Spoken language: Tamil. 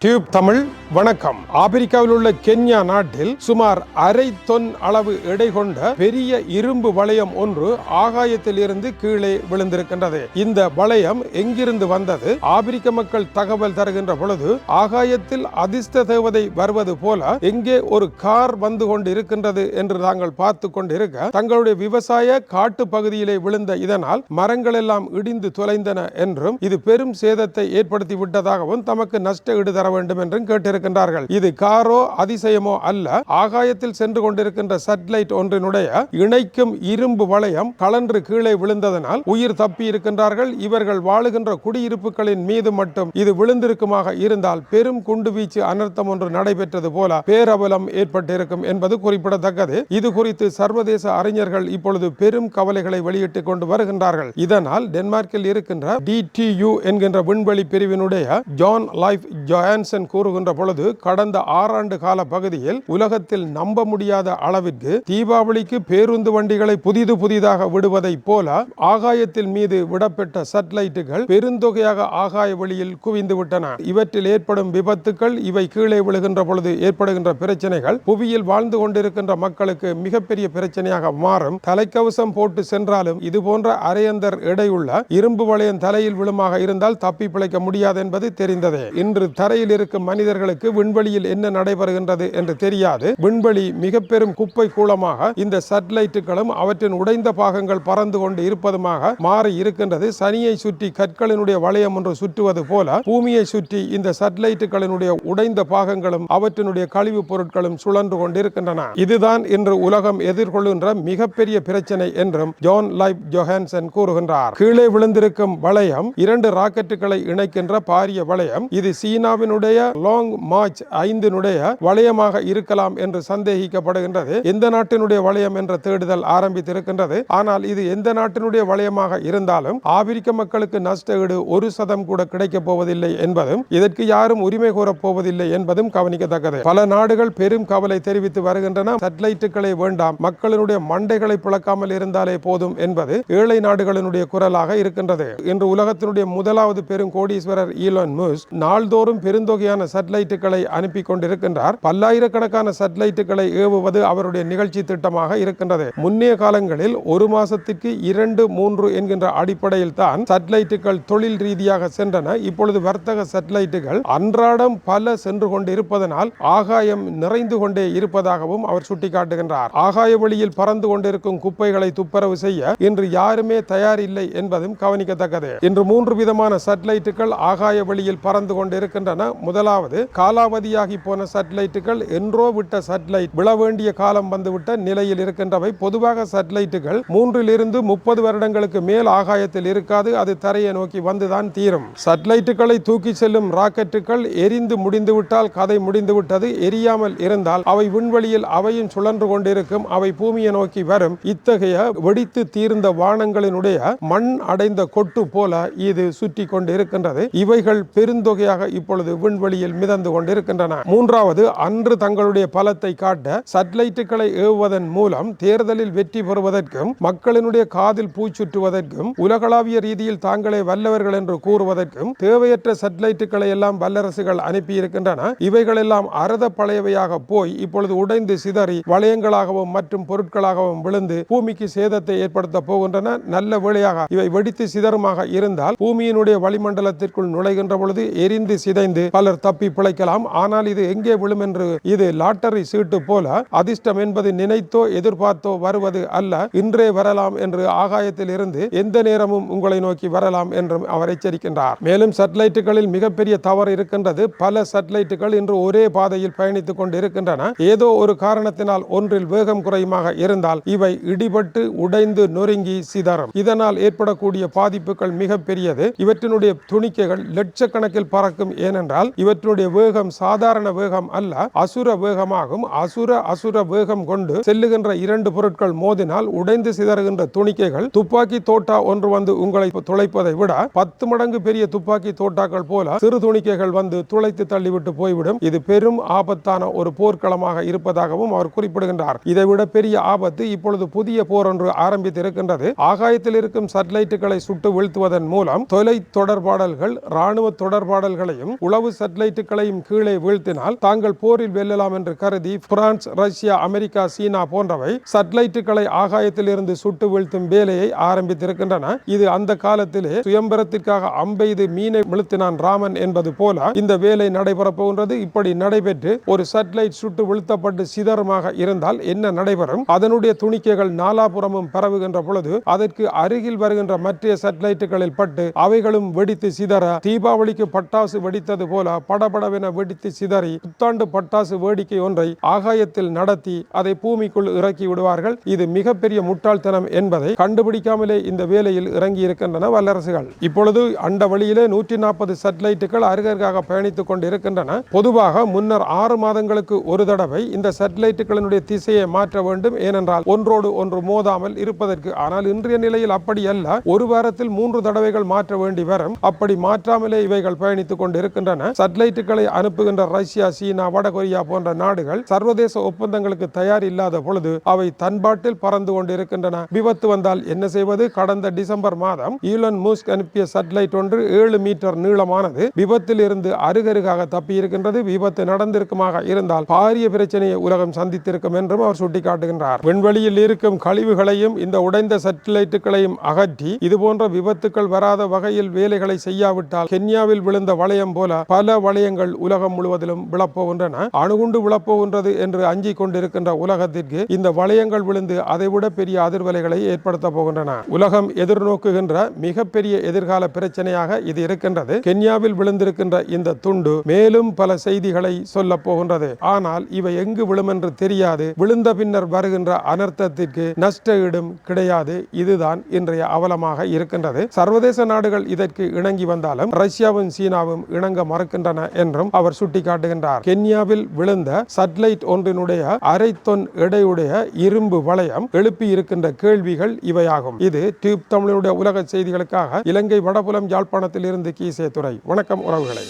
டியூப் தமிழ் வணக்கம். ஆப்பிரிக்காவில் உள்ள கென்யா நாட்டில் சுமார் அரை தொன் அளவு எடை கொண்ட பெரிய இரும்பு வளையம் ஒன்று ஆகாயத்தில் இருந்து கீழே விழுந்திருக்கின்றது. இந்த வளையம் எங்கிருந்து வந்தது? ஆப்பிரிக்க மக்கள் தகவல் தருகின்ற பொழுது ஆகாயத்தில் அதிர்ஷ்ட தேவதை வருவது போல எங்கே ஒரு கார் வந்து கொண்டு இருக்கின்றது என்று தாங்கள் பார்த்து கொண்டிருக்க தங்களுடைய விவசாய காட்டு பகுதியிலே விழுந்த இதனால் மரங்கள் எல்லாம் இடிந்து தொலைந்தன என்றும் இது பெரும் சேதத்தை ஏற்படுத்தி விட்டதாகவும் தமக்கு நஷ்ட ஈடு தர வேண்டும் என்றும் கொண்டிருக்கின்றார்கள். இது காரோ அதிசயமோ அல்ல. ஆகாயத்தில் சென்று கொண்டிருக்கின்ற சட்லைட் ஒன்றினுடைய இணைக்கும் இரும்பு வளையம் கலன்று கீழே விழுந்ததனால் உயிர் தப்பி இருக்கின்றார்கள் இவர்கள் வாழுகின்ற குடியிருப்புகளின் மீது மட்டும் இது விழுந்திருக்குமாக இருந்தால் பெரும் குண்டுவீச்சு அனர்த்தம் ஒன்று நடைபெற்றது போல பேரபலம் ஏற்பட்டிருக்கும் என்பது குறிப்பிடத்தக்கது. இது குறித்து சர்வதேச அறிஞர்கள் இப்பொழுது பெரும் கவலைகளை வெளியிட்டுக் கொண்டு வருகின்றார்கள். இதனால் டென்மார்க்கில் இருக்கின்ற டிடியு என்கின்ற விண்வெளி பிரிவினுடைய ஜான் லைஃப் ஜான்சன் கூறுகின்ற பொழுது கடந்த ஆறாண்டு கால பகுதியில் உலகத்தில் நம்ப முடியாத அளவிற்கு தீபாவளிக்கு பேருந்து வண்டிகளை புதிது புதிதாக விடுவதைப் போல ஆகாயத்தில் மீது விடப்பட்ட சட்டலைட்டுகள் பெருந்தொகையாக ஆகாய வெளியில் குவிந்து விட்டன. இவற்றில் ஏற்படும் விபத்துக்கள் இவை கீழே விழுகின்ற பொழுது ஏற்படுகின்ற பிரச்சனைகள் புவியில் வாழ்ந்து கொண்டிருக்கின்ற மக்களுக்கு மிகப்பெரிய பிரச்சனையாக மாறும். தலைக்கவசம் போட்டு சென்றாலும் இது போன்ற அரையந்தர் எடையுள்ள இரும்பு வளையம் தலையில் விழுமாக இருந்தால் தப்பி பிழைக்க முடியாது என்பது தெரிந்ததே. இன்று தரையில் இருக்கும் மனிதர்களுக்கு விண்வெளியில் என்ன நடைபெறுகின்றது என்று தெரியாது. விண்வெளி மிக பெரும் குப்பை கூலமாக இந்த சேட்டலைட்டுகளும் அவற்றின் உடைந்த பாகங்கள் பறந்து கொண்டு இருப்பதுமாக மாறி இருக்கின்றது. சனியை சுற்றி கற்களினுடைய வளையம் ஒன்று சுற்றுவது போல பூமியை சுற்றி இந்த சேட்டலைட்டுகளினுடைய உடைந்த பாகங்களும் அவற்றினுடைய கழிவுப் பொருட்களும் சுழன்று கொண்டிருக்கின்றன. இதுதான் இன்று உலகம் எதிர்கொள்கின்ற மிகப்பெரிய பிரச்சனை என்றும் ஜான் லைப் ஜொஹான்சன் கூறுகின்றார். கீழே விழுந்திருக்கும் வளையம் இரண்டு ராக்கெட்டுகளை இணைக்கின்ற பாரிய வளையம். இது சீனாவினுடைய லாங் மார்ச் ஐந்தினுடைய வளையமாக இருக்கலாம் என்று சந்தேகிக்கப்படுகின்றது. எந்த நாட்டினுடைய வளையம் என்ற தேடுதல் ஆரம்பித்திருக்கின்றது. ஆனால் இது எந்த நாட்டினுடைய வளையமாக இருந்தாலும் ஆப்பிரிக்க மக்களுக்கு நஷ்ட ஈடு ஒரு சதம் கூட கிடைக்கப் போவதில்லை என்பதும் இதற்கு யாரும் உரிமை கோரப் போவதில்லை என்பதும் கவனிக்கத்தக்கது. பல நாடுகள் பெரும் கவலை தெரிவித்து வருகின்றன. சட்டலைட்டுகளை வேண்டாம். மக்களினுடைய மண்டைகளை பிளக்காமல் இருந்தாலே போதும் என்பது ஏழை நாடுகளினுடைய குரலாக இருக்கின்றது. இன்று உலகத்தினுடைய முதலாவது பெரும் கோடீஸ்வரர் ஈலோன் மூஸ் நாள்தோறும் பெருந்தொகையான சேட்டலைட்டுகளை அனுப்பி கொண்டிருக்கின்றார் பல்லாயிரக்கணக்கான சேட்டலைட்டுகளை ஏவுவது அவருடைய நிகழ்ச்சி திட்டமாக இருக்கின்றது. முன்னைய காலங்களில் ஒரு மாசத்திற்கு இரண்டு மூன்று என்கின்ற அடிப்படையில் தான் சேட்டலைட்டுகள் தொழில் ரீதியாக சென்றன. இப்பொழுது வர்த்தக சேட்டலைட்டுகள் அன்றாடம் பல சென்று கொண்டு இருப்பதனால் ஆகாயம் நிறைந்து கொண்டே இருப்பதாகவும் அவர் சுட்டிக்காட்டுகின்றார். ஆகாய வழியில் பறந்து கொண்டிருக்கும் குப்பைகளை துப்புரவு செய்ய இன்று யாருமே தயார் இல்லை என்பதும் கவனிக்கத்தக்கது. இன்று மூன்று விதமான சேட்டலைட்டுகள் ஆகாய வழியில் பறந்து கொண்டிருக்கின்றன. முதலாவது காலாவதியாகி போன சேட்டலைட்டுகள் என்றோ விட்ட சேட்டலைட் விழ வேண்டிய காலம் வந்துவிட்ட நிலையில் இருக்கின்றவை. பொதுவாக சேட்டலைட்டுகள் மூன்றிலிருந்து முப்பது வருடங்களுக்கு மேல் ஆகாயத்தில் இருக்காது. அது தரையை நோக்கி வந்துதான் தீரும். சேட்டலைட்டுகளை தூக்கி செல்லும் ராக்கெட்டுகள் எரிந்து முடிந்துவிட்டால் கதை முடிந்துவிட்டது. எரியாமல் இருந்தால் அவை விண்வெளியில் அவையும் சுழன்று கொண்டிருக்கும். அவை பூமியை நோக்கி வரும். இத்தகைய வெடித்து தீர்ந்த வானங்களினுடைய மண் அடைந்த கொட்டு போல இது சுற்றி கொண்டிருக்கின்றது. இவைகள் பெருந்தொகையாக இப்பொழுது விண்வெளியில் மிதந்து கொண்டிருக்கின்றன. மூன்றாவது அன்று தங்களுடைய பலத்தை காட்ட சட்டலைட்டுகளை ஏவுவதன் மூலம் தேர்தலில் வெற்றி பெறுவதற்கும் மக்களினுடைய காதில் பூச்சுற்றுவதற்கும் உலகளாவிய ரீதியில் தாங்களே வல்லவர்கள் என்று கூறுவதற்கும் தேவையற்ற சட்டலைட்டுகளை எல்லாம் வல்லரசுகள் அனுப்பியிருக்கின்றன. இவைகள் எல்லாம் அறத பழையவையாக போய் இப்பொழுது உடைந்து சிதறி வளையங்களாகவும் மற்றும் பொருட்களாகவும் விழுந்து பூமிக்கு சேதத்தை ஏற்படுத்த போகின்றன. நல்ல வேளையாக இவை வெடித்து சிதறுமாக இருந்தால் பூமியினுடைய வளிமண்டலத்திற்குள் நுழைகின்ற பொழுது எரிந்து சிதைந்து பலர் தப்பி பிழைக்கலாம் ஆனால் இது எங்கே விழும் என்று இது லாட்டரி சீட்டு போல அதிர்ஷ்டம் என்பது நினைத்தோ எதிர்பார்த்தோ வருவது அல்ல. இன்றே வரலாம் என்று ஆகாயத்தில் இருந்து எந்த நேரமும் உங்களை நோக்கி வரலாம் என்றும் அவர் எச்சரிக்கின்றார். மேலும் சேட்டலைட்டுகளில் மிகப்பெரிய தவறு இருக்கின்றது. பல சேட்டலைட்டுகள் இன்று ஒரே பாதையில் பயணித்துக் கொண்டு இருக்கின்றன ஏதோ ஒரு காரணத்தினால் ஒன்றில் வேகம் குறையுமாக இருந்தால் இவை இடிபட்டு உடைந்து நொறுங்கி சிதறும். இதனால் ஏற்படக்கூடிய பாதிப்புகள் மிகப்பெரியது. இவற்றினுடைய துணிக்கைகள் லட்சக்கணக்கில் பறக்கும். ஏனென்றால் இவற்றினுடைய வேகம் சாதாரண வேகம் அல்ல அசுர வேகமாகும். அசுர அசுர வேகம் கொண்டு செல்லுகின்ற இரண்டு பொருட்கள் மோதினால் உடைந்து சிதறுகின்ற துணிக்கைகள் துப்பாக்கி தோட்டா ஒன்று வந்து உங்களை துளைப்பதை விட பத்து மடங்கு பெரிய துப்பாக்கி தோட்டாக்கள் போல சிறு துணிக்கைகள் வந்து துளைத்து தள்ளிவிட்டு போய்விடும். இது பெரும் ஆபத்தான ஒரு போர்க்களமாக இருப்பதாகவும் அவர் குறிப்பிடுகின்றார். இதைவிட பெரிய ஆபத்து இப்பொழுது புதிய போர் ஒன்று ஆரம்பித்து இருக்கின்றது ஆகாயத்தில் இருக்கும் சட்டலைட்டுகளை சுட்டு வீழ்த்துவதன் மூலம் தொலை தொடர்பாடல்கள் ராணுவ தொடர்பாடல்களையும் உளவு சட்டலைட்டுகளையும் சட்லைட்டையும் கீழே வீழ்த்தினால் தாங்கள் போரில் வெல்லலாம் என்று கருதி பிரான்ஸ் ரஷ்யா அமெரிக்கா சீனா போன்றவை சட்டலைட்டுகளை ஆகாயத்தில் இருந்து சுட்டு வீழ்த்தும் வேலையை ஆரம்பித்திருக்கின்றன. இது அந்த காலத்திலே சுயம்பரத்திற்காக அம்பெய்து மீனை விழுத்தினான் ராமன் என்பது போல இந்த வேலை நடைபெறப் போகின்றது. இப்படி நடைபெற்று ஒரு சட்டலைட் சுட்டு வீழ்த்தப்பட்டு சிதறமாக இருந்தால் என்ன நடைபெறும்? அதனுடைய துணிக்கைகள் நாலாபுறமும் பரவுகின்ற பொழுது அதற்கு அருகில் வருகின்ற மற்ற சட்டலைட்டுகளில் பட்டு அவைகளும் வெடித்து சிதற தீபாவளிக்கு பட்டாசு வெடித்தது போல படபடவென என வெடித்து சிதறி புத்தாண்டு பட்டாசு வேடிக்கை ஒன்றை ஆகாயத்தில் நடத்தி அதை பூமிக்குள் இறக்கி விடுவார்கள். இது மிகப்பெரிய முட்டாள்தனம் என்பதை கண்டுபிடிக்காமலே இந்த வேலையில் இறங்கி இருக்கின்றன வல்லரசுகள். இப்பொழுது அண்ட வழியிலே நூற்றி நாற்பது சேட்டலைட்டுகள் அருகருகாக பயணித்துக் கொண்டிருக்கின்றன. பொதுவாக முன்னர் ஆறு மாதங்களுக்கு ஒரு தடவை இந்த சேட்டலைட்டுகளினுடைய திசையை மாற்ற வேண்டும். ஏனென்றால் ஒன்றோடு ஒன்று மோதாமல் இருப்பதற்கு ஆனால் இன்றைய நிலையில் அப்படி அல்ல. ஒரு வாரத்தில் மூன்று தடவைகள் மாற்ற வேண்டி வரும். அப்படி மாற்றாமலே இவைகள் பயணித்துக் கொண்டிருக்கின்றன. சேட்டலைட்டுகளை அனுப்புகின்ற ரஷ்யா சீனா வடகொரியா போன்ற நாடுகள் சர்வதேச ஒப்பந்தங்களுக்கு தயார் இல்லாத பொழுது அவை தன்பாட்டில் பறந்து கொண்டிருக்கின்றன. விபத்து வந்தால் என்ன செய்வது? கடந்த டிசம்பர் மாதம் ஈலன் மூஸ்க் அனுப்பிய சேட்டலைட் ஒன்று ஏழு மீட்டர் நீளமானது விபத்தில் இருந்து அருகருகாக தப்பி இருக்கின்றது விபத்து நடந்திருக்குமாக இருந்தால் பாரிய பிரச்சனையை உலகம் சந்தித்திருக்கும் என்றும் அவர் சுட்டிக்காட்டுகின்றார். விண்வெளியில் இருக்கும் கழிவுகளையும் இந்த உடைந்த சேட்டலைட்டுகளையும் அகற்றி இதுபோன்ற விபத்துக்கள் வராத வகையில் வேலைகளை செய்யாவிட்டால் கென்யாவில் விழுந்த வளையம் போல பல வளையங்கள் உலகம் முழுவதிலும் விழப்போகின்றன. அணுகுண்டு விழப்போகின்றது என்று அஞ்சி கொண்டிருக்கின்ற உலகத்திற்கு இந்த வளையங்கள் விழுந்து அதைவிட பெரிய அதிர்வலைகளை ஏற்படுத்த போகின்றன. உலகம் எதிர்நோக்குகின்ற மிகப்பெரிய எதிர்கால பிரச்சனையாக இது இருக்கின்றது. கென்யாவில் விழுந்திருக்கின்ற இந்த துண்டு மேலும் பல செய்திகளை சொல்ல போகின்றது. ஆனால் இவை எங்கு விழும் என்று தெரியாது. விழுந்த பின்னர் வருகின்ற அனர்த்தத்திற்கு நஷ்ட ஈடும் கிடையாது. இதுதான் இன்றைய அவலமாக இருக்கின்றது. சர்வதேச நாடுகள் இதற்கு இணங்கி வந்தாலும் ரஷ்யாவும் சீனாவும் இணங்க மறுக்கின்றன என்றும் அவர் சுட்டிக்காட்டுகின்றார். கென்யாவில் விழுந்த சட்லைட் ஒன்றினுடைய அரை தொன் எடையுடைய இரும்பு வளையம் எழுப்பி இருக்கின்ற கேள்விகள் இவையாகும். இது டியூப் தமிழனுடைய உலக செய்திகளுக்காக இலங்கை வடபுலம் யாழ்ப்பாணத்தில் இருந்து கீசே துறை வணக்கம் உறவுகளை.